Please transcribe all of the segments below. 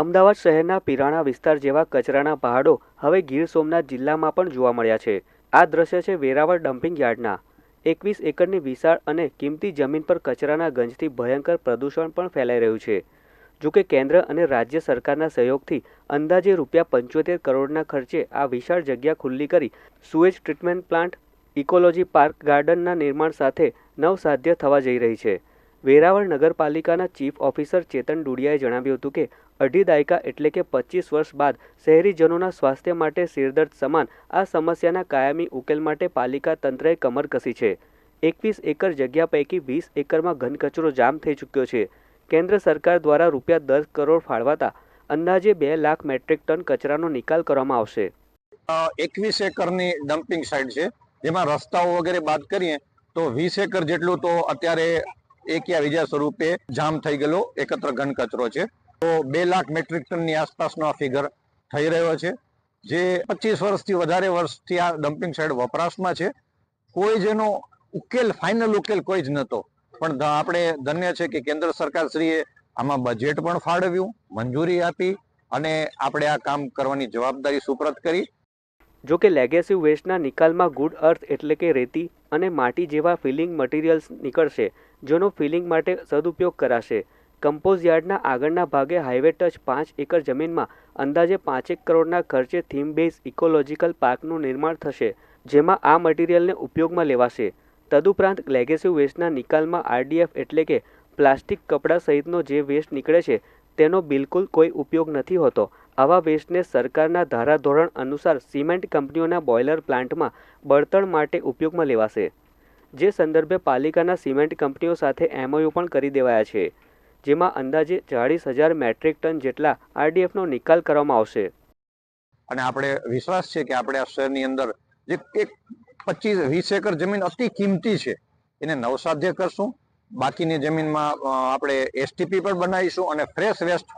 અમદાવાદ શહેરના પિરાણા વિસ્તાર જેવા કચરાના પહાડો હવે ગીર સોમનાથ જિલ્લામાં પણ જોવા મળ્યા છે. આ દ્રશ્ય છે વેરાવળ ડમ્પિંગ યાર્ડના. એકવીસ એકરની વિશાળ અને કિંમતી જમીન પર કચરાના ગંજથી ભયંકર પ્રદૂષણ પણ ફેલાઈ રહ્યું છે. જોકે કેન્દ્ર અને રાજ્ય સરકારના સહયોગથી અંદાજે રૂપિયા પંચોતેર કરોડના ખર્ચે આ વિશાળ જગ્યા ખુલ્લી કરી sewage treatment plant, ecology park ગાર્ડનના નિર્માણ સાથે નવસાધ્ય થવા જઈ રહી છે. વેરાવળ નગરપાલિકાના ચીફ ઓફિસર ચેતન ડુડિયાએ જણાવ્યું હતું કે, અઢી દાયકા એટલે કે પચીસ વર્ષ બાદ શહેરીજનોના સ્વાસ્થ્ય માટે સિરદર્દ સમાન આ સમસ્યાના કાયમી ઉકેલ માટે પાલિકા તંત્રએ કમર કસી છે. એકવીસ એકર જગ્યા પૈકી વીસ એકરમાં ઘન કચરો જામ થઈ ચૂક્યો છે. કેન્દ્ર સરકાર દ્વારા રૂપિયા દસ કરોડ ફાળવાતા અંદાજે બે લાખ મેટ્રિક ટન કચરાનો નિકાલ કરવામાં આવશે. એકવીસ એકરની ડમ્પિંગ સાઇટ છે. જેમાં રસ્તાઓ વગેરે બાદ કરીએ તો વીસ એકર જેટલું તો અત્યારે એક યા બીજા સ્વરૂપે જામ થઈ ગયેલો, એકત્ર ઘન કચરો છે. તો બે લાખ મેટ્રિક ટનની આસપાસનો આ ફિગર થઈ રહ્યો છે. જે પચીસ વર્ષથી વધારે વર્ષથી આ ડમ્પિંગ સાઇડ વપરાશમાં છે. કોઈ જેનો ઉકેલ ફાઇનલ ઉકેલ કોઈ જ નહોતો. પણ આપણે ધન્ય છે કે કેન્દ્ર સરકાર શ્રીએ આમાં બજેટ પણ ફાળવ્યું, મંજૂરી આપી અને આપણે આ કામ કરવાની જવાબદારી સુપ્રત કરી. જો કે લેગેસી વેસ્ટના નિકાલમાં ગુડ અર્થ એટલે કે રેતી અને માટી જેવા ફિલિંગ મટીરિયલ્સ નીકળશે, જેનો ફિલિંગ માટે સદુપયોગ કરાશે. કમ્પોઝ યાર્ડના આગળના ભાગે હાઈવે ટચ પાંચ એકર જમીનમાં અંદાજે પાંચેક કરોડના ખર્ચે થીમ બેઝ ઇકોલોજીકલ પાર્કનું નિર્માણ થશે, જેમાં આ મટીરિયલને ઉપયોગમાં લેવાશે. તદુપરાંત લેગેસી વેસ્ટના નિકાલમાં આરડીએફ એટલે કે પ્લાસ્ટિક કપડાં સહિતનો જે વેસ્ટ નીકળે છે તેનો બિલકુલ કોઈ ઉપયોગ નથી હોતો. આવા વેસ્ટને સરકારના ધારાધોરણ અનુસાર સિમેન્ટ કંપનીઓના બોઇલર પ્લાન્ટમાં બળતણ માટે ઉપયોગમાં લેવાશે. જે સંદર્ભે પાલિકાના સિમેન્ટ કંપનીઓ સાથે એમઓયુ પણ કરી દેવાયા છે, જેમાં અંદાજે ચાળીસ હજાર મેટ્રિક ટન જેટલા આરડીએફનો નિકાલ કરવામાં આવશે. અને આપણે વિશ્વાસ છે કે આપણે આ શહેરની અંદર જે એક પચીસ, વીસ એકર જમીન અતિ કિંમતી છે, એને નવસાધ્ય કરશું. બાકીની જમીનમાં આપણે એસટીપી પણ બનાવીશું અને ફ્રેશ વેસ્ટ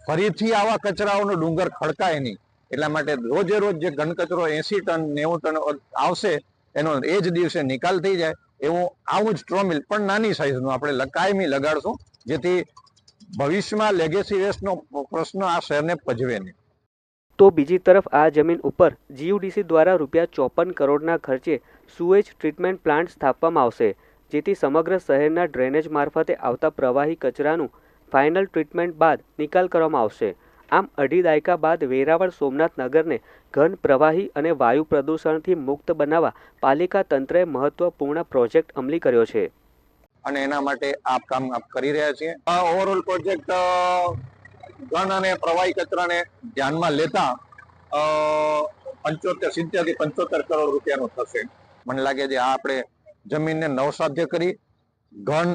ફરીથી આવા કચરાઓનો ડુંગર ખડકાય નહીં. એટલા માટે રોજે રોજ જે ઘન કચરો એસી ટન, નેવું ટન આવશે, એનો એ જ દિવસે નિકાલ થઈ જાય. એવું આવું જ ટ્રોમિલ પણ નાની સાઈઝનું આપણે કાયમી લગાડશું, જેથી ભવિષ્યમાં લેગેસી વેસ્ટનો પ્રશ્ન આ શહેરને પજવે નહીં. તો બીજી તરફ આ જમીન ઉપર જીયુડીસી દ્વારા રૂપિયા ચોપન કરોડના ખર્ચે સુએજ ટ્રીટમેન્ટ પ્લાન્ટ સ્થાપવામાં આવશે. જેથી સમગ્ર શહેરના ડ્રેનેજ મારફતે આવતા પ્રવાહી કચરાનું ફાઇનલ ટ્રીટમેન્ટ બાદ નિકાલ કરવામાં આવશે. આમ, અઢી દાયકા બાદ વેરાવળ સોમનાથ નગરને ઘન પ્રવાહી અને વાયુ પ્રદૂષણથી મુક્ત બનાવવા પાલિકા તંત્રએ મહત્વપૂર્ણ પ્રોજેક્ટ અમલી કર્યો છે. અને એના માટે આ કામ આપ કરી રહ્યા છીએ. ઓવરઓલ પ્રોજેક્ટ ઘન અને પ્રવાહી કચરાને ધ્યાનમાં લેતા પંચોતેર સિત્તેરથી પંચોતેર કરોડ રૂપિયાનો થશે. મને લાગે છે આ આપણે જમીનને નવસાધ્ય કરી ઘન,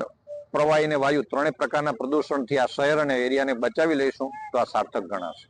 પ્રવાહી અને વાયુ ત્રણેય પ્રકારના પ્રદૂષણથી આ શહેર અને એરિયાને બચાવી લઈશું, તો આ સાર્થક ગણાશે.